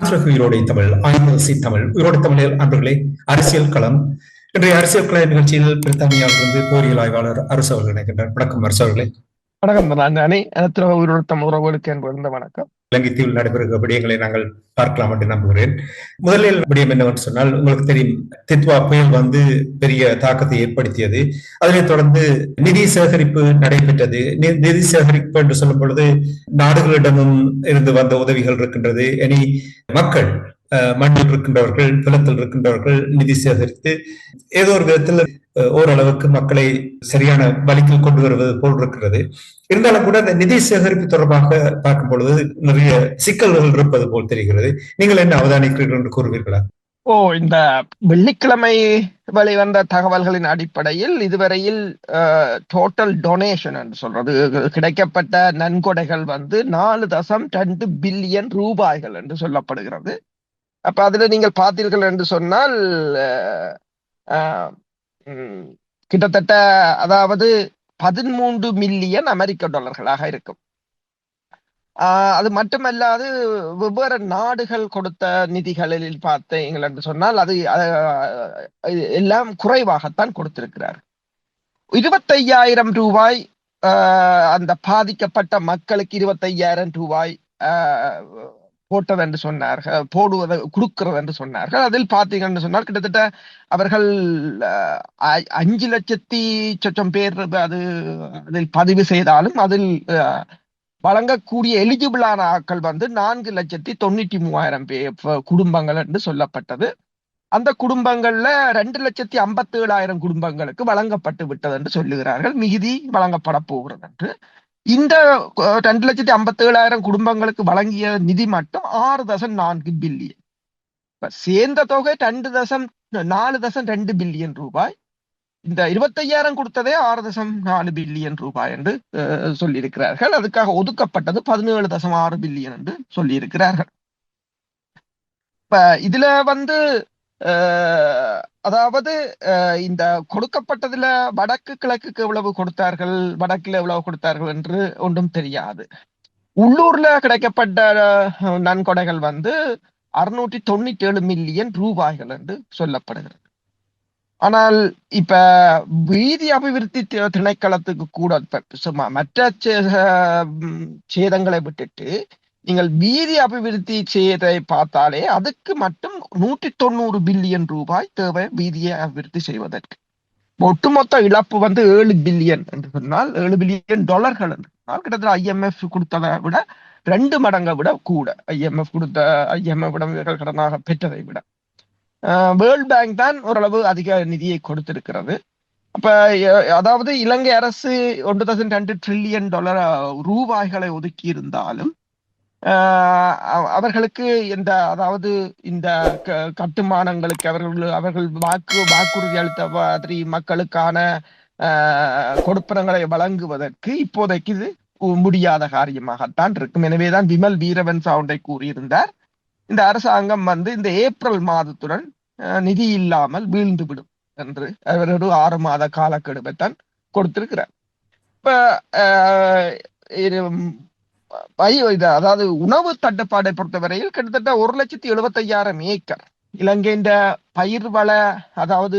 உயிரோடை தமிழ் ஆய்வு தமிழ் உயிரோடை தமிழில் அன்பர்களே அரசியல் களம். இன்றைய அரசியல் கலை நிகழ்ச்சியில் பிரித்தானியாவிலிருந்து போரியல் ஆய்வாளர் அரசு அவர்கள் இணைக்கின்றார் வணக்கம் அரசு அவர்களே. வணக்கம். நான் உயிரோடு தமிழ் உறவுகளுக்கு என்பது வணக்கம். இலங்கை தீவில் நடைபெறுகிற விடயங்களை நாங்கள் பார்க்கலாம் என்று நம்புகிறேன். முதலில் விடயம் என்னவென்று சொன்னால் உங்களுக்கு தெரியும் தித்வா புயல் வந்து பெரிய தாக்கத்தை ஏற்படுத்தியது. அதனைத் தொடர்ந்து நிதி சேகரிப்பு நடைபெற்றது. நிதி சேகரிப்பு என்று சொல்லும் பொழுது நாடுகளிடமும் இருந்து வந்த உதவிகள் இருக்கின்றது. இனி மக்கள் மண்ணில் இருக்கின்றவர்கள் நிலத்தில் இருக்கின்றவர்கள் நிதி சேகரித்து ஏதோ ஒரு விதத்தில் ஓரளவுக்கு மக்களை சரியான வழிக்கு கொண்டு வருவது போல் இருக்கிறது. இருந்தாலும் கூட அந்த நிதி சேகரிப்பு தொடர்பாக பார்க்கும் பொழுது நிறைய சிக்கல்கள் இருப்பது போல் தெரிகிறது. நீங்கள் என்ன அவதானிக்கிறீர்கள் என்று கூறுவீர்களா? ஓ இந்த வெள்ளிக்கிழமை வெளிவந்த தகவல்களின் அடிப்படையில் இதுவரையில் டோட்டல் டொனேஷன் என்று சொல்றது கிடைக்கப்பட்ட நன்கொடைகள் வந்து நாலு தசம் ரெண்டு பில்லியன் ரூபாய்கள் என்று சொல்லப்படுகிறது. அப்ப அதுல நீங்கள் பார்த்தீர்கள் என்று சொன்னால் கிட்டத்தட்ட அதாவது பதிமூன்று மில்லியன் அமெரிக்க டாலர்களாக இருக்கும். அது மட்டுமல்லாது வெவ்வேறு நாடுகள் கொடுத்த நிதிகளில் பார்த்தீங்கள் என்று சொன்னால் அது எல்லாம் குறைவாகத்தான் கொடுத்திருக்கிறார். இருபத்தையாயிரம் ரூபாய் அந்த பாதிக்கப்பட்ட மக்களுக்கு இருபத்தையாயிரம் ரூபாய் போட்டது என்று சொன்னார்கள் போடுவது கொடுக்கிறது என்று சொன்னார்கள். அதில் பார்த்தீங்கன்னு சொன்னால் கிட்டத்தட்ட அவர்கள் அஞ்சு லட்சத்தி சொச்சம் பேர் அது அதில் பதிவு செய்தாலும் அதில் வழங்கக்கூடிய எலிஜிபிளான ஆட்கள் வந்து நான்கு லட்சத்தி தொண்ணூற்றி மூவாயிரம் பேர் குடும்பங்கள் என்று சொல்லப்பட்டது. அந்த குடும்பங்கள்ல ரெண்டு லட்சத்தி ஐம்பத்தி ஏழாயிரம் குடும்பங்களுக்கு வழங்கப்பட்டு விட்டது என்று சொல்லுகிறார்கள். மிகுதி வழங்கப்பட போகிறது என்று இந்த ரெண்டு லட்சத்தி ஐம்பத்தி ஏழாயிரம் குடும்பங்களுக்கு வழங்கிய நிதி மட்டும் ஆறு தசம் நான்கு பில்லியன். சேர்ந்த தொகை ரெண்டு தசம் நாலு தசம் ரெண்டு பில்லியன் ரூபாய். இந்த இருபத்தையாயிரம் கொடுத்ததே ஆறு தசம் நாலு பில்லியன் ரூபாய் என்று சொல்லியிருக்கிறார்கள். அதுக்காக ஒதுக்கப்பட்டது பதினேழு தசம் ஆறு பில்லியன் என்று சொல்லியிருக்கிறார்கள். இப்ப இதுல வந்து அதாவது இந்த கொடுக்கப்பட்டதுல வடக்கு கிழக்குக்கு எவ்வளவு கொடுத்தார்கள் வடக்குல எவ்வளவு கொடுத்தார்கள் என்று ஒன்றும் தெரியாது. உள்ளூர்ல கிடைக்கப்பட்ட நன்கொடைகள் வந்து அறுநூற்றி தொண்ணூத்தி ஏழு மில்லியன் ரூபாய்கள் என்று சொல்லப்படுகிறது. ஆனால் இப்ப வீதி அபிவிருத்தி திணைக்களத்துக்கு கூட மற்ற சேதங்களை விட்டுட்டு நீங்கள் வீதி அபிவிருத்தி செய்யதை பார்த்தாலே அதுக்கு மட்டும் நூற்றி தொண்ணூறு பில்லியன் ரூபாய் தேவை வீதியை அபிவிருத்தி செய்வதற்கு. ஒட்டுமொத்த இழப்பு வந்து ஏழு பில்லியன் என்று சொன்னால் ஏழு பில்லியன் டாலர்கள் என்று சொன்னால் கிட்டத்தட்ட ஐஎம்எஃப் கொடுத்ததை விட ரெண்டு மடங்கை விட கூட. ஐஎம்எஃப் கொடுத்த ஐஎம்எஃப் விட கடனாக பெற்றதை விட. வேர்ல்ட் பேங்க் தான் ஓரளவு அதிக நிதியை கொடுத்திருக்கிறது. அப்ப அதாவது இலங்கை அரசு ஒன்று தௌசண்ட் ரெண்டு ட்ரில்லியன் டாலர் ரூபாய்களை ஒதுக்கி இருந்தாலும் அவர்களுக்கு இந்த அதாவது இந்த கட்டுமானங்களுக்கு அவர்கள் அவர்கள் வாக்கு வாக்குறுதி அளித்த மாதிரி மக்களுக்கான கொடுப்பனங்களை வழங்குவதற்கு இப்போதைக்கு இது முடியாத காரியமாகத்தான் இருக்கும். எனவேதான் விமல் வீரவன் சவுண்டை கூறியிருந்தார். இந்த அரசாங்கம் வந்து இந்த ஏப்ரல் மாதத்துடன் நிதி இல்லாமல் வீழ்ந்து விடும் என்று அவர் ஒரு ஆறு மாத காலக்கெடுவை தான் கொடுத்திருக்கிறார். இப்ப அதாவது உணவு தட்டுப்பாடை பொறுத்தவரையில் கிட்டத்தட்ட ஒரு லட்சத்தி எழுபத்தையாயிரம் ஏக்கர். இலங்கையின் பயிர் வள அதாவது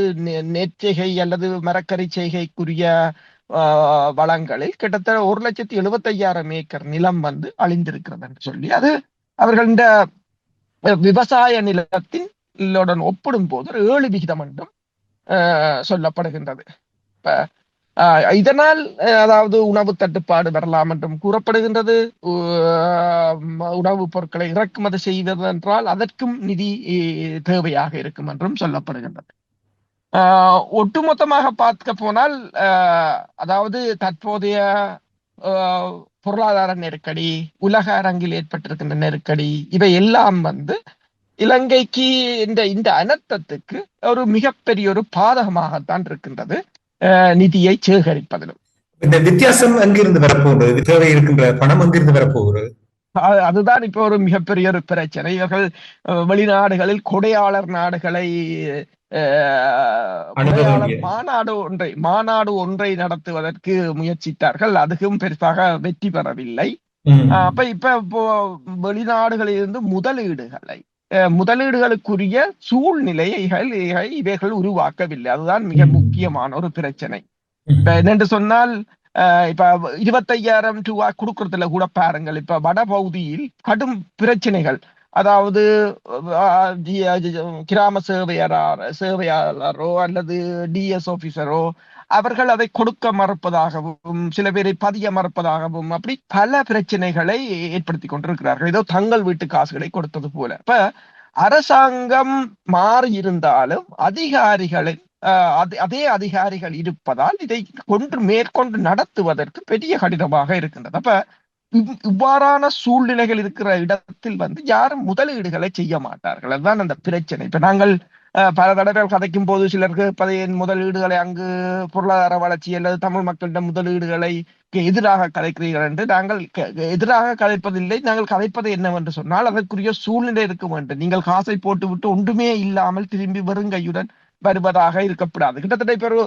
நெற்செய்கை அல்லது மரக்கறி செய்கைக்குரிய வளங்களில் கிட்டத்தட்ட ஒரு லட்சத்தி எழுபத்தையாயிரம் ஏக்கர் நிலம் வந்து அழிந்திருக்கிறது என்று சொல்லி அது அவர்களின் விவசாய நிலத்தின் ஒப்பிடும் போது ஒரு ஏழு விகிதம் என்றும் சொல்லப்படுகின்றது. இப்ப இதனால் அதாவது உணவு தட்டுப்பாடு வரலாம் என்றும் கூறப்படுகின்றது. உணவுப் பொருட்களை இறக்குமதி செய்வது என்றால் அதற்கும் நிதி தேவையாக இருக்கும் என்றும் சொல்லப்படுகின்றது. ஒட்டுமொத்தமாக பார்க்க போனால் அதாவது தற்போதைய பொருளாதார நெருக்கடி உலக அரங்கில் ஏற்பட்டிருக்கின்ற நெருக்கடி இவை எல்லாம் வந்து இலங்கைக்கு இந்த இந்த அனர்த்தத்துக்கு ஒரு மிகப்பெரிய ஒரு பாதகமாகத்தான் இருக்கின்றது. நிதியை சேகரிப்பதிலும். இந்த வித்தியாசம் எங்கிருந்து வரப்போகிறது? தேவை இருக்கின்ற பணம் எங்கிருந்து வரப்போகிறது? அதுதான் இப்போ ஒரு மிகப்பெரிய ஒரு பிரச்சனை. இவர்கள் வெளிநாடுகளில் கொடையாளர் நாடுகளை மாநாடு ஒன்றை மாநாடு ஒன்றை நடத்துவதற்கு முயற்சித்தார்கள். அதுவும் பெருசாக வெற்றி பெறவில்லை. அப்ப இப்ப இப்போ வெளிநாடுகளில் இருந்து முதலீடுகளை முதலீடுகளுக்குரிய சூழ்நிலைகள் இவைகள் உருவாக்கவில்லை அதுதான் மிக. முக்கியமான ஒரு பிரச்சனை என்னென்று சொன்னால் இப்ப இருபத்தையாயிரம் ரூபா கொடுக்கறதுல கூட பாருங்கள் இப்ப வடபகுதியில் கடும் பிரச்சனைகள் அதாவது கிராம சேவையாரா சேவையாளரோ அல்லது டிஎஸ் ஆபீசரோ அவர்கள் அதை கொடுக்க மறுப்பதாகவும் சில பேரை பதிய மறுப்பதாகவும் அப்படி பல பிரச்சனைகளை ஏற்படுத்தி கொண்டிருக்கிறார்கள். ஏதோ தங்கள் வீட்டு காசுகளை கொடுத்தது போல. இப்ப அரசாங்கம் மாறி இருந்தாலும் அதிகாரிகளை அதே அதிகாரிகள் இருப்பதால் இதை கொண்டு மேற்கொண்டு நடத்துவதற்கு பெரிய கடினமாக இருக்கின்றது. அப்ப இவ்வாறான சூழ்நிலைகள் இருக்கிற இடத்தில் வந்து யாரும் முதலீடுகளை செய்ய மாட்டார்கள். அதுதான் அந்த பிரச்சனை. இப்ப நாங்கள் பல தடவைகள் கதைக்கும் போது சிலருக்கு பதையின் முதலீடுகளை அங்கு பொருளாதார வளர்ச்சி அல்லது தமிழ் மக்களிடம் முதலீடுகளை எதிராக கதைக்கிறீர்கள் என்று நாங்கள் எதிராக கதைப்பதில்லை. நாங்கள் கதைப்பது என்னவென்று சொன்னால் அதற்குரிய சூழ்நிலை இருக்க வேண்டும் நீங்கள் காசை போட்டுவிட்டு ஒன்றுமே இல்லாமல் திரும்பி வெறுங்கையுடன் வருவதாக இருக்கப்படாது. கிட்டத்தட்ட இப்ப ஒரு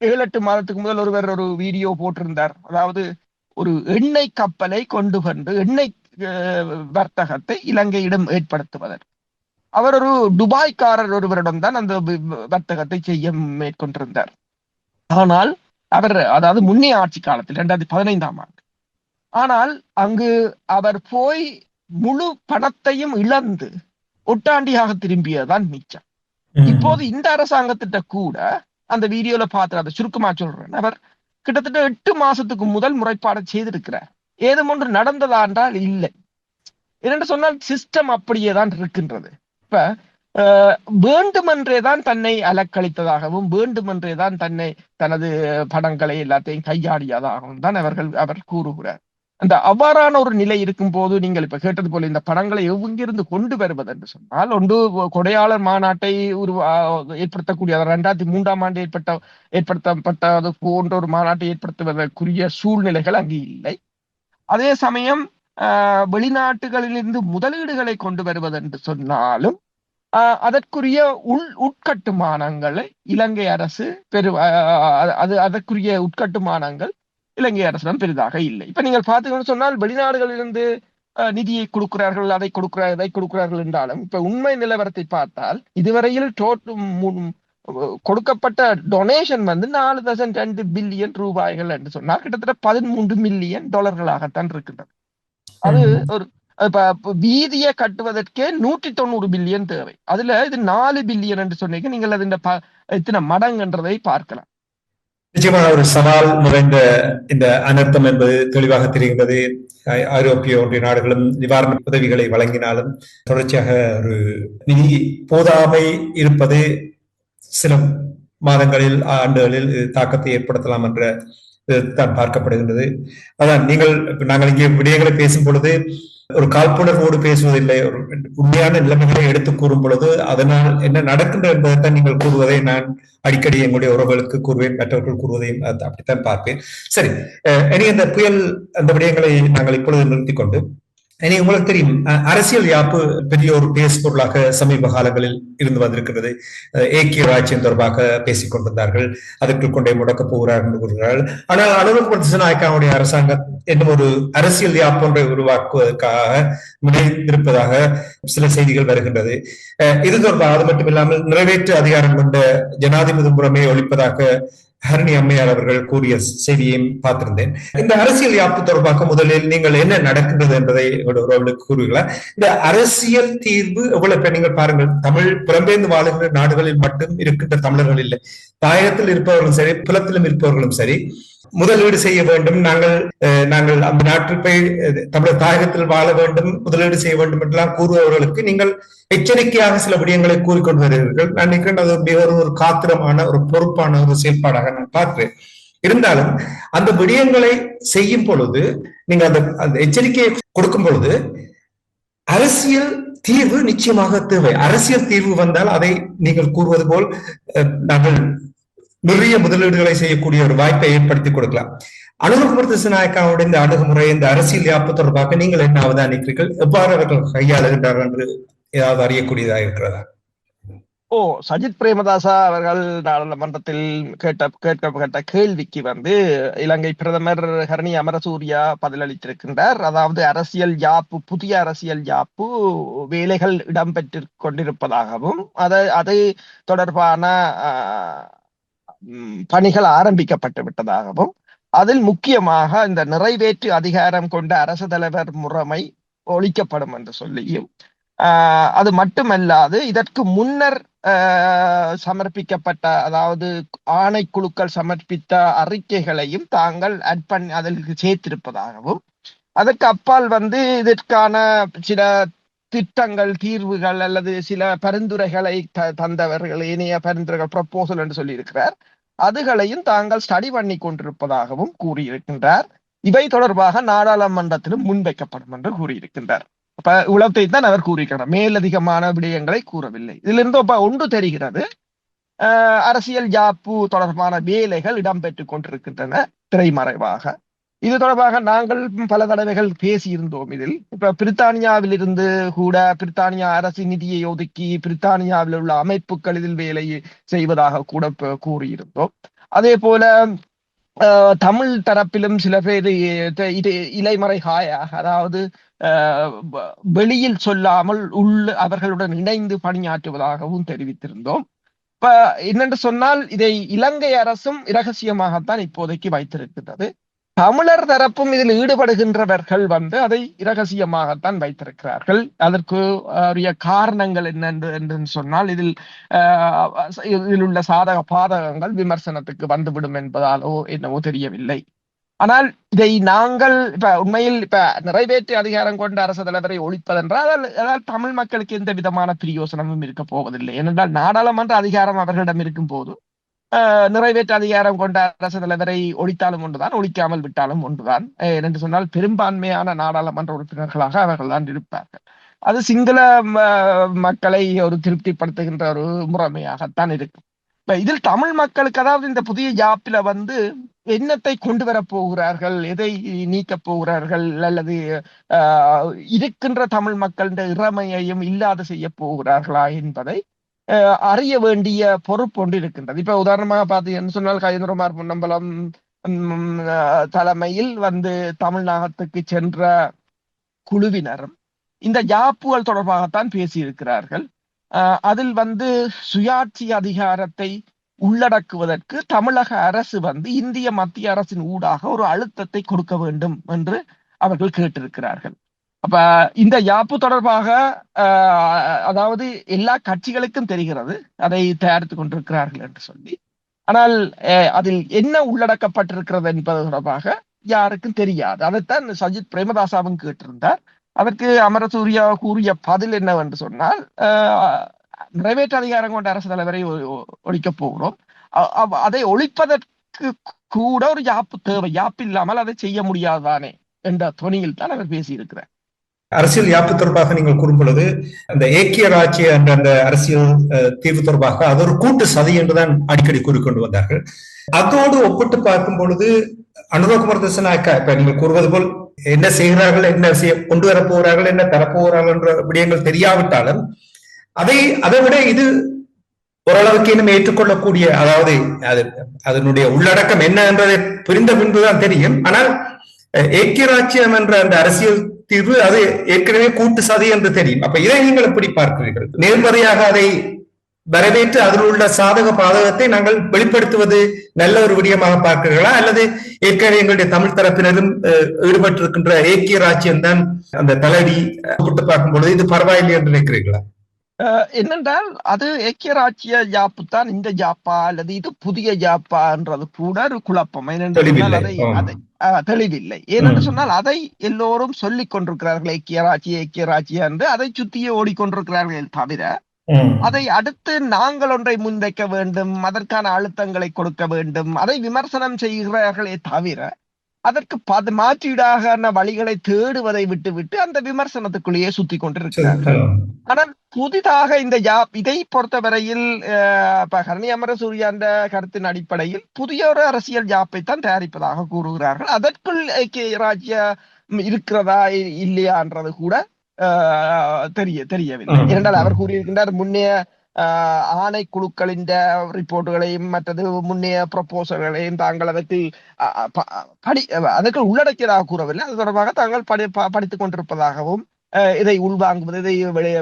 ஏழு எட்டு மாதத்துக்கு முதல் ஒருவர் ஒரு வீடியோ போட்டிருந்தார். அதாவது ஒரு எண்ணெய் கப்பலை கொண்டு வந்து எண்ணெய் அஹ், வர்த்தகத்தை இலங்கையிடம் ஏற்படுத்துவதற்கு. அவர் ஒரு துபாய்க்காரர் ஒருவரிடம் தான் அந்த வர்த்தகத்தை செய்ய மேற்கொண்டிருந்தார். ஆனால் அவர் அதாவது முன்னே ஆட்சி காலத்தில் இரண்டாயிரத்தி பதினைந்தாம் ஆண்டு. ஆனால் அங்கு அவர் போய் முழு பணத்தையும் இழந்து ஒட்டாண்டியாக திரும்பியதுதான் மிச்சம். இப்போது இந்த அரசாங்கத்திட்ட கூட அந்த வீடியோல பார்த்து அதை சுருக்கமா சொல்றேன். அவர் கிட்டத்தட்ட எட்டு மாசத்துக்கு முதல் முறைப்பாடு செய்திருக்கிறார். ஏதும் ஒன்று நடந்ததா என்றால் இல்லை. என்னென்று சொன்னால் சிஸ்டம் அப்படியே தான் இருக்கின்றது. இப்ப வேண்டுமென்றே தான் தன்னை அலக்களித்ததாகவும் வேண்டுமென்றே தான் தன்னை தனது படங்களை எல்லாத்தையும் கையாடியதாகவும் தான் அவர்கள் அவர் கூறுகிறார். அந்த அவ்வாறான ஒரு நிலை இருக்கும் போது நீங்கள் இப்ப கேட்டது போல இந்த படங்களை எங்கிருந்து கொண்டு வருவது என்று சொன்னால் ஒன்று கொடையாளர் மாநாட்டை உருவா ஏற்படுத்தக்கூடிய இரண்டாயிரத்தி ரெண்டாயிரத்தி மூன்றாம் ஆண்டு ஏற்பட்ட ஏற்படுத்தப்பட்ட போன்ற ஒரு மாநாட்டை ஏற்படுத்துவதற்குரிய சூழ்நிலைகள் அங்கு இல்லை. அதே சமயம் வெளிநாட்டுகளிலிருந்து முதலீடுகளை கொண்டு வருவது என்று சொன்னாலும் ஆஹ், அதற்குரிய உள் உட்கட்டுமானங்களை இலங்கை அரசு பெரு அது அதற்குரிய உட்கட்டுமானங்கள் இலங்கை அரசிடம் பெரிதாக இல்லை. இப்ப நீங்கள் பார்த்தீங்கன்னு சொன்னால் வெளிநாடுகளிலிருந்து அஹ், நிதியை கொடுக்கிறார்கள் அதை கொடுக்கிறார் இதை கொடுக்கிறார்கள் என்றாலும் இப்ப உண்மை நிலவரத்தை பார்த்தால் இதுவரையில் டோட்டு கொடுக்கப்பட்ட டொனேஷன் வந்து நாலு தசம் ரெண்டு பில்லியன் ரூபாய்கள் என்று சொன்னால் கிட்டத்தட்ட பதிமூன்று மில்லியன் டாலர்களாகத்தான் இருக்கின்றது. அது. ஒரு வீதியை கட்டுவதற்கே நூற்றி தொண்ணூறு பில்லியன் தேவை. அதுல இது நாலு பில்லியன் என்று சொன்னீங்க. நீங்கள் அது இந்த ப- எத்தனை மடங்குன்றதை பார்க்கலாம். நிச்சயமாக ஒரு சவால் நிறைந்த இந்த அனர்த்தம் என்பது தெளிவாக தெரிகின்றது. ஐரோப்பிய ஒன்றிய நாடுகளும் நிவாரண உதவிகளை வழங்கினாலும் தொடர்ச்சியாக ஒரு நிதி போதாமை இருப்பது சில மாதங்களில் ஆண்டுகளில் தாக்கத்தை ஏற்படுத்தலாம் என்ற தான் பார்க்கப்படுகின்றது. அதான் நீங்கள் நாங்கள் இங்கே விடயங்களை பேசும் பொழுது ஒரு காழ்ப்புணர்வோடு பேசுவதில்லை ஒரு உண்மையான நிலைமைகளை எடுத்து கூறும் பொழுது அதனால் என்ன நடக்கின்றது என்பதைத்தான் நீங்கள் கூறுவதை நான் அடிக்கடி என்னுடைய உறவுகளுக்கு கூறுவேன் மற்றவர்கள் கூறுவதையும் அப்படித்தான் பார்ப்பேன். சரி அஹ் இனி அந்த புயல் அந்த விடயங்களை நாங்கள் இப்பொழுது நிறுத்திக் கொண்டு இனி உங்களுக்கு தெரியும் அரசியல் யாப்பு பெரிய ஒரு பேஸ் பொருளாக சமீப காலங்களில் இருந்து வந்திருக்கிறது. ஏ ஏக்கிய ராஜ்யம் தொடர்பாக பேசிக் கொண்டிருந்தார்கள். அதற்குள் கொண்டே முடக்கப் போகிறார் என்று கூறுகிறார்கள். ஆனால் அனுரகுமார் திசநாயக்காவுடைய அரசாங்கம் என்னும் ஒரு அரசியல் யாப்பு ஒன்றை உருவாக்குவதற்காக முனைந்திருப்பதாக சில செய்திகள் வருகின்றது. அஹ் இது தொடர்பாக அது மட்டுமில்லாமல் நிறைவேற்று அதிகாரம் கொண்ட ஜனாதிபதி முறைமை ஒழிப்பதாக ஹரணி அம்மையார் அவர்கள் கூறிய செய்தியையும் பார்த்திருந்தேன். இந்த அரசியல் யாப்பு தொடர்பாக முதலில் நீங்கள் என்ன நடக்கின்றது என்பதை உங்களோட உறவுகளுக்கு கூறுவீங்களா இந்த அரசியல் தீர்வு எவ்வளவு பேர்? நீங்கள் பாருங்கள் தமிழ் புலம்பெயர்ந்து வாழ்கின்ற நாடுகளில் மட்டும் இருக்கின்ற தமிழர்கள் இல்லை. தாயகத்தில் இருப்பவர்களும் சரி புலத்திலும் இருப்பவர்களும் சரி முதலீடு செய்ய வேண்டும். நாங்கள் அஹ், நாங்கள் அந்த நாட்டில் போய் தமிழர் தாயகத்தில் வாழ வேண்டும். முதலீடு செய்ய வேண்டும் என்றெல்லாம் கூறுபவர்களுக்கு நீங்கள் எச்சரிக்கையாக சில விடயங்களை கூறிக்கொண்டு வருகிறீர்கள். நான் நினைக்கிறேன் அது ஒரு ஒரு காத்திரமான ஒரு பொறுப்பான ஒரு செயல்பாடாக நான் பார்க்கிறேன். இருந்தாலும் அந்த விடயங்களை செய்யும் பொழுது நீங்க அந்த அந்த எச்சரிக்கையை கொடுக்கும் பொழுது அரசியல் தீர்வு நிச்சயமாக தேவை. அரசியல் தீர்வு வந்தால் அதை நீங்கள் கூறுவது போல் நாங்கள் நிறைய முதலீடுகளை செய்யக்கூடிய ஒரு வாய்ப்பை ஏற்படுத்தி கொடுக்கலாம். அனுகுமார் திசுநாயக்காவுடைய இந்த அணுகுமுறை இந்த அரசியல் யாப்பு தொடர்பாக நீங்கள் என்ன அவதானிக்கிறீர்கள்? எவ்வாறு அவர்கள் கையாளுகின்றார்கள் என்று ஏதாவது அறியக்கூடியதாக இருக்கிறதா? ஓ சஜித் பிரேமதாசா அவர்கள் நாடாளுமன்றத்தில் கேட்ட கேட்கப்பட்ட கேள்விக்கு வந்து இலங்கை பிரதமர் ஹரணி அமரசூர்யா பதிலளித்திருக்கின்றார். அதாவது அரசியல் யாப்பு புதிய அரசியல் யாப்பு வேலைகள் இடம்பெற்று கொண்டிருப்பதாகவும் அதை அது தொடர்பான பணிகள் ஆரம்பிக்கப்பட்டு விட்டதாகவும் அதில் முக்கியமாக இந்த நிறைவேற்று அதிகாரம் கொண்ட அரசு தலைவர் முறைமை ஒழிக்கப்படும் என்று சொல்லியும் அது மட்டுமல்லாது இதற்கு முன்னர் சமர்ப்பிக்கப்பட்ட அதாவது ஆணைக்குழுக்கள் சமர்ப்பித்த அறிக்கைகளையும் தாங்கள் அட் அதில் சேர்த்திருப்பதாகவும் அதற்கு அப்பால் வந்து இதற்கான சில திட்டங்கள் தீர்வுகள் அல்லது சில பரிந்துரைகளை த தந்தவர்கள் இணைய பரிந்துரைகள் ப்ரப்போசல் என்று சொல்லியிருக்கிறார். அதுகளையும் தாங்கள் ஸ்டடி பண்ணி கொண்டிருப்பதாகவும் கூறியிருக்கின்றார். இவை தொடர்பாக நாடாளுமன்றத்திலும் முன்வைக்கப்படும் என்று கூறியிருக்கின்றார். உளத்தை தான் அவர் கூறியிருக்கிறார். மேலதிகமான விடயங்களை கூறவில்லை. இதிலிருந்து இப்ப ஒன்று தெரிகிறது. அரசியல் ஜாப்பு தொடர்பான வேலைகள் இடம்பெற்றுக் கொண்டிருக்கின்றன திரைமறைவாக. இது தொடர்பாக நாங்கள் பல தடவைகள் பேசியிருந்தோம் இதில். இப்ப பிரித்தானியாவில் இருந்து கூட பிரித்தானியா அரசு நிதியை ஒதுக்கி பிரித்தானியாவில் உள்ள அமைப்புகள் இதில் வேலை செய்வதாக கூட கூறியிருந்தோம். அதே போல தமிழ் தரப்பிலும் சில பேர் இது இலைமறை ஹாயாக அதாவது வெளியில் சொல்லாமல் உள்ள அவர்களுடன் இணைந்து பணியாற்றுவதாகவும் தெரிவித்திருந்தோம். இப்ப என்னென்று சொன்னால் இதை இலங்கை அரசும் இரகசியமாகத்தான் இப்போதைக்கு வைத்திருக்கின்றது. தமிழர் தரப்பும் இதில் ஈடுபடுகின்றவர்கள் வந்து அதை இரகசியமாகத்தான் வைத்திருக்கிறார்கள். அதற்கு உரிய காரணங்கள் என்னென்று என்று சொன்னால் இதில் இதில் உள்ள சாதக பாதகங்கள் விமர்சனத்துக்கு வந்துவிடும் என்பதாலோ என்னவோ தெரியவில்லை. ஆனால் இதை நாங்கள் இப்ப உண்மையில் இப்ப நிறைவேற்று அதிகாரம் கொண்ட அரசு தலைவரை ஒழிப்பதென்றால் அதால் தமிழ் மக்களுக்கு எந்த விதமான பிரயோசனமும் இருக்க போவதில்லை. ஏனென்றால் நாடாளுமன்ற அதிகாரம் அவர்களிடம் இருக்கும் போது நிறைவேற்று அதிகாரம் கொண்ட அரசு தலைவரை ஒழித்தாலும் ஒன்றுதான் ஒழிக்காமல் விட்டாலும் ஒன்றுதான். என்று சொன்னால் பெரும்பான்மையான நாடாளுமன்ற உறுப்பினர்களாக அவர்கள் தான் இருப்பார்கள். அது சிங்கள மக்களை ஒரு திருப்திப்படுத்துகின்ற ஒரு முறைமையாகத்தான் இருக்கும். இதில் தமிழ் மக்களுக்கு அதாவது இந்த புதிய ஜாப்பில வந்து என்னத்தை கொண்டு வர போகிறார்கள் எதை நீக்க போகிறார்கள் அல்லது இருக்கின்ற தமிழ் மக்களின் இறமையையும் இல்லாத செய்ய போகிறார்களா என்பதை அறிய வேண்டிய பொறுப்பு ஒன்று இருக்கின்றது. இப்ப உதாரணமாக பார்த்தீங்கன்னு சொன்னால் கஜேந்திரகுமார் பொன்னம்பலம் தலைமையில் வந்து தமிழ்நாகத்துக்கு சென்ற குழுவினரும் இந்த ஜாப்புகள் தொடர்பாகத்தான் பேசியிருக்கிறார்கள். அதில் வந்து சுயாட்சி அதிகாரத்தை உள்ளடக்குவதற்கு தமிழக அரசு வந்து இந்திய மத்திய அரசின் ஊடாக ஒரு அழுத்தத்தை கொடுக்க வேண்டும் என்று அவர்கள் கேட்டிருக்கிறார்கள். அப்ப இந்த யாப்பு தொடர்பாக அதாவது எல்லா கட்சிகளுக்கும் தெரிகிறது அதை தயாரித்துக் கொண்டிருக்கிறார்கள் என்று சொல்லி. ஆனால் அதில் என்ன உள்ளடக்கப்பட்டிருக்கிறது என்பது தொடர்பாக யாருக்கும் தெரியாது. அதைத்தான் சஜித் பிரேமதாசாவும் கேட்டிருந்தார். அதற்கு அமரசூர்யா கூறிய பதில் என்னவென்று சொன்னால் நிறைவேற்று அதிகாரம் கொண்ட அரசு தலைவரை ஒழிக்கப் போகிறோம். அதை ஒழிப்பதற்கு கூட ஒரு யாப்பு தேவை. யாப்பு இல்லாமல் அதை செய்ய முடியாதானே என்ற துணியில் தான் அவர் பேசியிருக்கிறார். அரசியல் யாப்பு தொடர்பாக நீங்கள் கூறும் பொழுது அந்த ஏக்கிய ராஜ்ய என்ற அந்த அரசியல் தீர்வு தொடர்பாக அது ஒரு கூட்டு சதி என்றுதான் அடிக்கடி கூறிக்கொண்டு வந்தார்கள். அதோடு ஒப்பிட்டு பார்க்கும் பொழுது அனுரகுமார் தசனாக்கா இப்ப நீங்கள் கூறுவது போல் என்ன செய்கிறார்கள் என்ன செய்ய கொண்டு வரப் போகிறார்கள் என்ன தரப்போகிறார்கள் என்ற விடயங்கள் தெரியாவிட்டாலும் அதை அதை விட இது ஓரளவுக்கு இன்னும் ஏற்றுக்கொள்ளக்கூடிய அதாவது அது அதனுடைய உள்ளடக்கம் என்ன என்றதை புரிந்த பின்புதான் தெரியும். ஆனால் ஏக்கிய ராஜ்யம் என்ற அந்த அரசியல் தீர்வு அது ஏற்கனவே கூட்டு சதி என்று தெரியும். அப்ப இதை நீங்கள் எப்படி பார்க்கிறீர்கள்? நேர்மறையாக அதை வரவேற்று அதில் உள்ள சாதக பாதகத்தை நாங்கள் வெளிப்படுத்துவது நல்ல ஒரு விடயமாக பார்க்கிறீர்களா? அல்லது ஏற்கனவே எங்களுடைய தமிழ் தரப்பினரும் ஈடுபட்டிருக்கின்ற ஏக்கிய ராஜ்யம் தான் அந்த தலைவி கூட்டு பார்க்கும் பொழுது இது பரவாயில்லை என்று நினைக்கிறீர்களா? என்னென்றால் அது ஏக்கிய ராஜ்ய ஜாப்பு தான் இந்த ஜாப்பா? அல்லது இது புதிய ஜாப்பான்றது கூட ஒரு குழப்பம். ஏனென்றால் அதை அதை தெளிவில்லை. ஏனென்று சொன்னால் அதை எல்லோரும் சொல்லிக் கொண்டிருக்கிறார்கள் ஏக்கிய ராஜ்ய ஏக்கிய ராஜ்ய என்று. அதை சுத்தியே ஓடிக்கொண்டிருக்கிறார்கள் தவிர அதை அடுத்து நாங்கள் ஒன்றை முன்வைக்க வேண்டும் அதற்கான அழுத்தங்களை கொடுக்க வேண்டும் அதை விமர்சனம் செய்கிறார்களே தவிர அதற்கு பத மாற்றீடாக வழிகளை தேடுவதை விட்டு விட்டு அந்த விமர்சனத்துக்குள்ளேயே சுத்தி கொண்டிருக்கிறார்கள். ஆனால் புதிதாக இந்த ஜாப் இதை பொறுத்தவரையில் ஹரணி அமர சூர்யாண்ட கருத்தின் அடிப்படையில் புதிய ஒரு அரசியல் ஜாப்பை தான் தயாரிப்பதாக கூறுகிறார்கள். அதற்குள் ஐக்கிய ராஜ்யம் இருக்கிறதா இல்லையான்றது கூட தெரிய தெரியவில்லை ஏனென்றால் அவர் கூறியிருக்கின்றார் முன்னைய ஆஹ் ஆணைக்குழுக்களின் ரிப்போர்ட்டுகளையும் மற்றது முன்னைய ப்ரொபோசல்களையும் தாங்கள் அதற்கு படி அதற்கு உள்ளடக்கியதாக கூறவில்லை. அது தொடர்பாக தாங்கள் படி படித்துக் கொண்டிருப்பதாகவும் இதை உள்வாங்குவது இதை வெளியே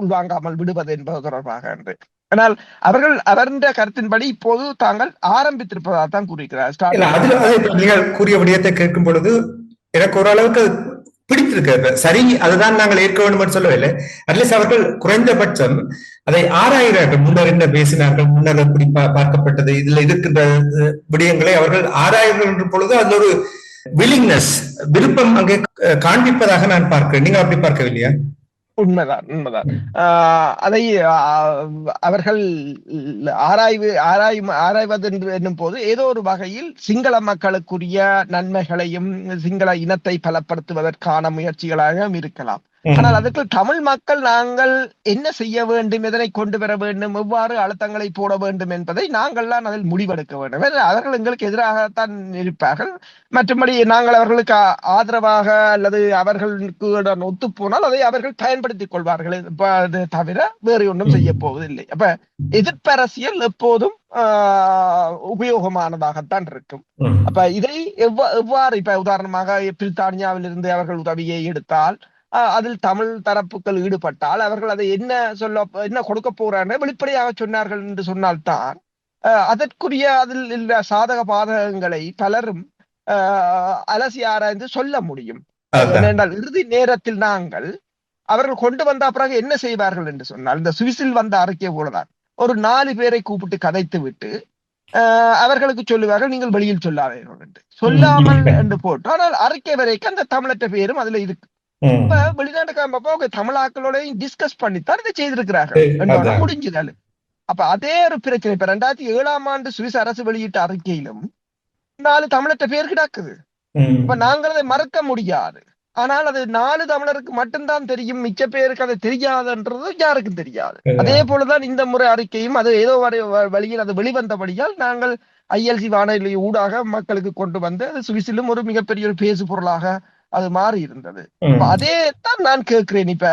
உள்வாங்காமல் விடுவது என்பது தொடர்பாக என்று. ஆனால் அவர்கள் அவருடைய கருத்தின்படி இப்போது தாங்கள் ஆரம்பித்திருப்பதாக தான் கூறியிருக்கிறார் நீங்கள் கூறிய விடயத்தை கேட்கும் பொழுது எனக்கு ஓரளவுக்கு பிடித்திருக்கிறது சரி அதுதான் நாங்கள் ஏற்க வேண்டும் என்று சொல்லவில்லை. அட்லீஸ்ட் அவர்கள் குறைந்தபட்சம் அதை ஆராயிறார்கள். முன்னர் என்ன பேசினார்கள் முன்னர் எப்படி பா- பார்க்கப்பட்டது இதுல இருக்கின்ற விடயங்களை அவர்கள் ஆராய்கின்ற பொழுது அதுல ஒரு வில்லிங்னஸ் விருப்பம் அங்கே காண்பிப்பதாக நான் பார்க்கிறேன். நீங்க அப்படி பார்க்கவில்லையா? உண்மைதான் உண்மைதான். அதை அவர்கள் ஆராய்வு ஆராய் ஆராய்வது என்று என்னும் போது ஏதோ ஒரு வகையில் சிங்கள மக்களுக்குரிய நன்மைகளையும் சிங்கள இனத்தை பலப்படுத்துவதற்கான முயற்சிகளாக இருக்கலாம். ஆனால் அதற்கு தமிழ் மக்கள் நாங்கள் என்ன செய்ய வேண்டும் எதனை கொண்டு வர வேண்டும் எவ்வாறு அழுத்தங்களை போட வேண்டும் என்பதை நாங்கள் தான் அதில் முடிவெடுக்க வேண்டும். அவர்கள் எங்களுக்கு எதிராகத்தான் இருப்பார்கள். மற்றபடி நாங்கள் அவர்களுக்கு ஆதரவாக அல்லது அவர்களுக்கு ஒத்து போனால் அதை அவர்கள் பயன்படுத்திக் கொள்வார்கள். தவிர வேறு ஒன்றும் செய்ய போவதில்லை. அப்ப எதிர்ப்பரசியல் எப்போதும் ஆஹ், உபயோகமானதாகத்தான் இருக்கும். அப்ப இதை எவ்வா எவ்வாறு இப்ப உதாரணமாக பிரித்தானியாவிலிருந்து அவர்கள் உதவியை எடுத்தால் அதில் தமிழ் தரப்புகள் ஈடுபட்டால் அவர்கள் அதை என்ன சொல்ல என்ன கொடுக்க போறாங்க வெளிப்படையாக சொன்னார்கள் என்று சொன்னால்தான். அதற்குரிய அதில் உள்ள சாதக பாதகங்களை பலரும் அலசி ஆராய்ந்து சொல்ல முடியும். ஏனென்றால் இறுதி நேரத்தில் நாங்கள் அவர்கள் கொண்டு வந்த பிறகு என்ன செய்வார்கள் என்று சொன்னால் இந்த சுவிஸில் வந்த அறிக்கை போலதான். ஒரு நாலு பேரை கூப்பிட்டு கதைத்து விட்டு ஆஹ் அவர்களுக்கு சொல்லுவார்கள் நீங்கள் வெளியில் சொல்லாதீர்கள் என்று. சொல்லாமல் என்று போட்டு ஆனால் அறிக்கை வரைக்கும் அந்த தமிழற்ற பேரும் அதுல இருக்கு இப்ப வெளிநாட்டுக்காரப்போ தமிழாக்களோடையும் டிஸ்கஸ் பண்ணித்தான் இதை செய்திருக்கிறார்கள். முடிஞ்சதால அப்ப அதே ஒரு பிரச்சனை. இப்ப ரெண்டாயிரத்தி ஏழாம் ஆண்டு சுவிஸ் அரசு வெளியிட்ட அறிக்கையிலும் நாலு தமிழற்ற பேர் கிடக்குது. இப்ப நாங்கள் அதை மறக்க முடியாது. ஆனால் அது நாலு தமிழருக்கு மட்டும்தான் தெரியும். மிச்ச பேருக்கு அது தெரியாதுன்றது யாருக்கும் தெரியாது. அதே போலதான் இந்த முறை அறிக்கையும் அது ஏதோ வழியில் அது வெளிவந்தபடியால் நாங்கள் ஐஎல்சி வானொலி ஊடாக மக்களுக்கு கொண்டு வந்து அது சுவிஸிலும் ஒரு மிகப்பெரிய ஒரு பேசு பொருளாக அது மாறி இருந்தது. அதே தான் நான் கேட்கிறேன். இப்ப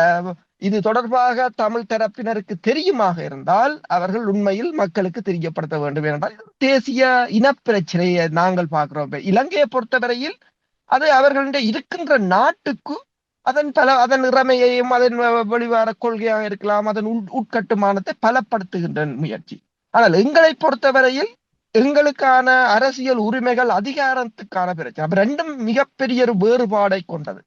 இது தொடர்பாக தமிழ் தரப்பினருக்கு தெரியுமாக இருந்தால் அவர்கள் உண்மையில் மக்களுக்கு தெரியப்படுத்த வேண்டும் என்றால் தேசிய இனப்பிரச்சனையை நாங்கள் பார்க்கிறோம். இலங்கையை பொறுத்தவரையில் அது அவர்களுடைய இருக்கின்ற நாட்டுக்கு அதன் பல அதன் இறமையையும் அதன் வெளிவார கொள்கையாக இருக்கலாம். அதன் உள் உட்கட்டுமானத்தை பலப்படுத்துகின்ற முயற்சி. ஆனால் எங்களை பொறுத்தவரையில் எங்களுக்கான அரசியல் உரிமைகள் அதிகாரத்துக்கான பிரச்சனை. அப்ப ரெண்டும் மிகப்பெரிய ஒரு வேறுபாடை கொண்டது.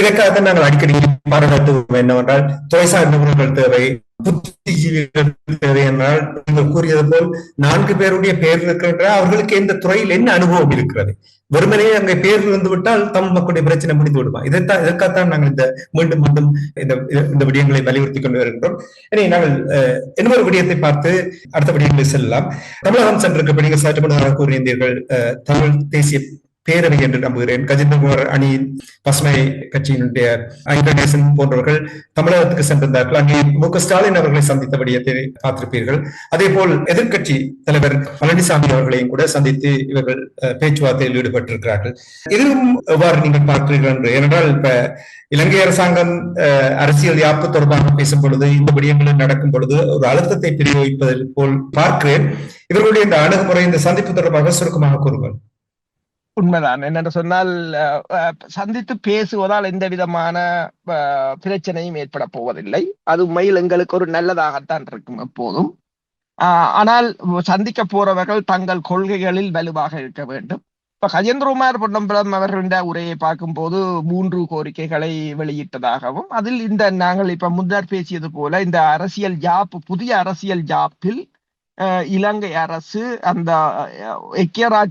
இதற்காக நாங்கள் அடிக்கடி பாராட்டுவோம் என்னவென்றால் துறை சார்ந்த நிபுணர்கள் தேவை புத்திஜீவிகள் தேவை என்றால் நீங்கள் கூறியது போல் நான்கு பேருடைய பெயர் இருக்கின்ற அவர்களுக்கு இந்த துறையில் என்ன அனுபவம் இருக்கிறது? வெறுமனே அங்கே பேர் இருந்து விட்டால் தமிழ் மக்களுடைய பிரச்சனை முடிந்து விடுமா? இதைத்தான் இதற்காகத்தான் நாங்கள் இந்த மீண்டும் மீண்டும் இந்த இந்த விடயங்களை வலியுறுத்தி கொண்டு வருகின்றோம். இனி நாங்கள் அஹ், இன்னொரு விடயத்தை பார்த்து அடுத்த விடயங்களை செல்லலாம். தமிழகம் சென்றிருக்க நீங்கள் சற்று கூறியிருந்தீர்கள் அஹ், தமிழ் தேசிய பேரவை என்று நம்புகிறேன். கஜேந்திரகுமார் அணி பசுமை கட்சியினுடைய ஐங்கடேசன் போன்றவர்கள் தமிழகத்துக்கு சென்றிருந்தார்கள். அங்கே மு க ஸ்டாலின் அவர்களை சந்தித்த விடயத்தை பார்த்திருப்பீர்கள். அதே போல் எதிர்க்கட்சி தலைவர் பழனிசாமி அவர்களையும் கூட சந்தித்து இவர்கள் பேச்சுவார்த்தையில் ஈடுபட்டிருக்கிறார்கள். இதுவும் எவ்வாறு நீங்கள் பார்க்கிறீர்கள் என்று? ஏனென்றால் இப்ப இலங்கை அரசாங்கம் அஹ், அரசியல் யாப்பு தொடர்பாக பேசும் பொழுது இந்த விடயங்களில் நடக்கும் பொழுது ஒரு அழுத்தத்தை பிரயோகிப்பது போல் பார்க்கிறேன். இவர்களுடைய இந்த அணுகுமுறை இந்த சந்திப்பு தொடர்பாக சுருக்கமாக கூறுங்கள். உண்மைதான். என்னென்று சொன்னால் சந்தித்து பேசுவதால் எந்த விதமான பிரச்சனையும் ஏற்பட போவதில்லை. அது உண்மையில் எங்களுக்கு ஒரு நல்லதாகத்தான் இருக்கும் எப்போதும். ஆனால் சந்திக்க போறவர்கள் தங்கள் கொள்கைகளில் வலுவாக இருக்க வேண்டும். இப்ப கஜேந்திரகுமார் பொன்னம்பலம் அவர்களுடைய உரையை பார்க்கும்போது மூன்று கோரிக்கைகளை வெளியிட்டதாகவும் அதில் இந்த நாங்கள் இப்ப முன்னர் பேசியது போல இந்த அரசியல் ஜாப் புதிய அரசியல் ஜாப்பில் இலங்கை அரசு அந்த அஹ்,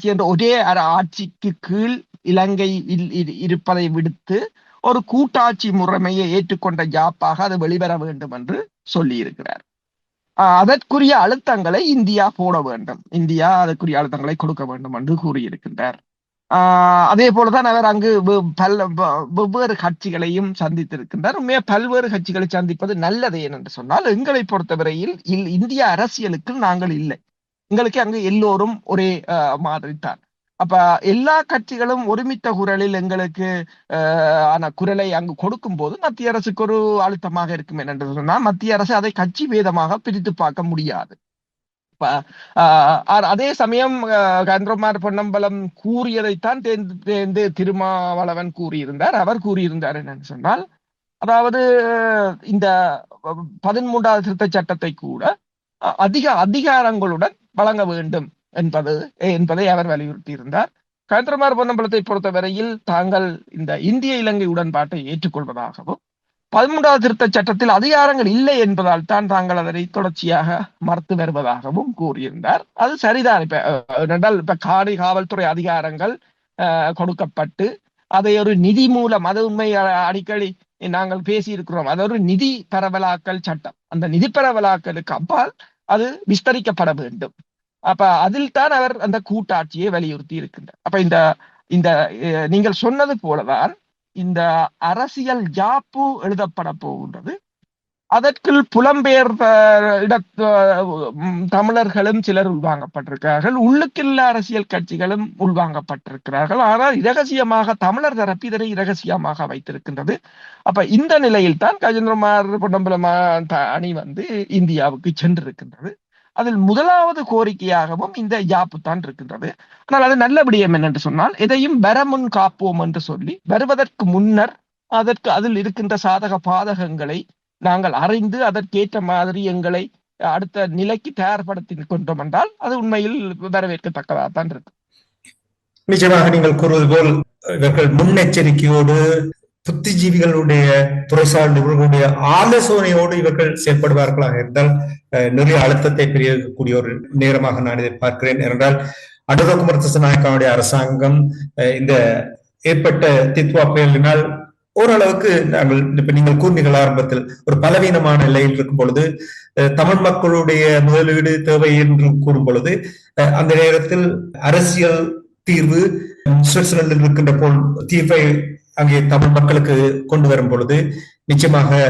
என்ற ஒரே ஆட்சிக்கு கீழ் இலங்கை இல்- இரு- இருப்பதை விடுத்து ஒரு கூட்டாட்சி முறைமையை ஏற்றுக்கொண்ட ஜாப்பாக அது வெளிவர வேண்டும் என்று சொல்லியிருக்கிறார். அதற்குரிய அழுத்தங்களை இந்தியா போட வேண்டும். இந்தியா அதற்குரிய அழுத்தங்களை கொடுக்க வேண்டும் என்று கூறியிருக்கின்றார். அதே போலதான் அவர் அங்கு வெ- பல வ- வெவ்வேறு கட்சிகளையும் சந்தித்திருக்கின்றார். உண்மையா பல்வேறு கட்சிகளை சந்திப்பது நல்லது ஏனென்று சொன்னால் எங்களை பொறுத்தவரையில் இல்- இந்திய அரசியலுக்கு நாங்கள் இல்லை. எங்களுக்கு அங்கு எல்லோரும் ஒரே ஆஹ், மாதிரி தான் அப்ப எல்லா கட்சிகளும் ஒருமித்த குரலில் எங்களுக்கு ஆன குரலை அங்கு கொடுக்கும் போது மத்திய அரசுக்கு ஒரு அழுத்தமாக இருக்கும் என்று சொன்னால் மத்திய அரசு அதை கட்சி வேதமாக பிரித்து பார்க்க முடியாது. அதே சமயம் கந்தகுமார் பொன்னம்பலம் கூறியதைத்தான் தேர்ந்து தேர்ந்து திருமாவளவன் கூறியிருந்தார். அவர் கூறியிருந்தார் என்னன்னு சொன்னால் அதாவது இந்த பதிமூன்றாவது திருத்தச் சட்டத்தை கூட அதிக அதிகாரங்களுடன் வழங்க வேண்டும் என்பது என்பதை அவர் வலியுறுத்தி இருந்தார் கந்தகுமார் பொன்னம்பலத்தை பொறுத்தவரையில் தாங்கள் இந்த இந்திய இலங்கை உடன்பாட்டை ஏற்றுக்கொள்வதாகவும் பதிமூன்றாவது திருத்த சட்டத்தில் அதிகாரங்கள் இல்லை என்பதால் தான் தாங்கள் அதனை தொடர்ச்சியாக மறுத்து வருவதாகவும் கூறியிருந்தார். அது சரிதான். இப்ப அஹ், இப்ப காணி காவல்துறை அதிகாரங்கள் அஹ், கொடுக்கப்பட்டு அதை ஒரு நிதி மூலம் அது உண்மை அடிக்கடி நாங்கள் பேசியிருக்கிறோம். அது ஒரு நிதி பரவலாக்கல் சட்டம். அந்த நிதி பரவலாக்கலுக்கு அப்பால் அது விஸ்தரிக்கப்பட வேண்டும். அப்ப அதில் தான் அவர் அந்த கூட்டாட்சியை வலியுறுத்தி இருக்கின்றார். அப்ப இந்த இந்த அஹ், நீங்கள் சொன்னது போலதான் இந்த அரசியல் யாப்பு எழுதப்பட போகின்றது. அதற்குள் புலம்பெயர்ந்த இட தமிழர்களும் சிலர் உள்வாங்கப்பட்டிருக்கிறார்கள். உள்ளுக்குள்ள அரசியல் கட்சிகளும் உள்வாங்கப்பட்டிருக்கிறார்கள். ஆனால் இரகசியமாக தமிழர் தரப்பு இதனை இரகசியமாக வைத்திருக்கின்றது. அப்ப இந்த நிலையில் தான் கஜேந்திரமார் பொன்னம்பலம் அணி வந்து இந்தியாவுக்கு சென்றிருக்கின்றது. அதில் முதலாவது கோரிக்கையாகவும் இந்த யாப்பு தான் இருக்கின்றது. ஆனால் அது நல்ல விடயம் என்னென்று சொன்னால் எதையும் வரமுன் காப்போம் என்று சொல்லி வருவதற்கு முன்னர் அதற்கு அதில் இருக்கின்ற சாதக பாதகங்களை நாங்கள் அறிந்து அதற்கேற்ற மாதிரி எங்களை அடுத்த நிலைக்கு தயார்படுத்தி கொண்டோம் என்றால் அது உண்மையில் வரவேற்கத்தக்கதாகத்தான் இருக்கு நிச்சயமாக நீங்கள் கூறுவது போல் இவர்கள் முன்னெச்சரிக்கையோடு புத்திஜீவிகளுடைய துறைசார் நிபுணர்களுடைய ஆலோசனையோடு இவர்கள் செயல்படுவார்களாக இருந்தால் அஹ், நிறைய அழுத்தத்தை பிரியக்கூடிய ஒரு நேரமாக நான் இதை பார்க்கிறேன். ஏனென்றால் அனுரகுமார் தசநாயக்கனுடைய அரசாங்கம் அஹ், இந்த ஏற்பட்ட தித்வா புயலினால் ஓரளவுக்கு நாங்கள் இப்ப நீங்கள் கூர்ந்தீர்கள் ஆரம்பத்தில் ஒரு பலவீனமான நிலையில் இருக்கும் பொழுது அஹ், தமிழ் மக்களுடைய முதலீடு தேவை என்று கூறும் பொழுது அஹ், அந்த நேரத்தில் அரசியல் தீர்வு சுவிட்சர்லாந்தில் இருக்கின்ற போல் தீர்வை அங்கே தமிழ் மக்களுக்கு கொண்டு வரும் பொழுது நிச்சயமாக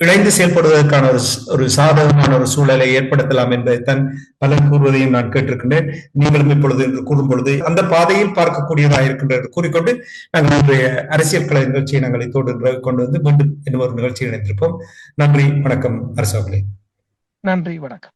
இணைந்து செயல்படுவதற்கான ஒரு ஒரு சாதகமான ஒரு சூழலை ஏற்படுத்தலாம் என்பதைத்தான் பலர் கூறுவதையும் நான் கேட்டிருக்கின்றேன். நீங்களும் இப்பொழுது என்று கூறும் பொழுது அந்த பாதையில் பார்க்கக்கூடியதாக இருக்கின்றது கூறிக்கொண்டு நாங்கள் இன்றைய அரசியல் கலை நிகழ்ச்சியை நாங்கள் இத்தோடு கொண்டு வந்து மீண்டும் இன்னும் ஒரு நிகழ்ச்சியில் இணைந்திருப்போம். நன்றி வணக்கம் அரசு நன்றி வணக்கம்.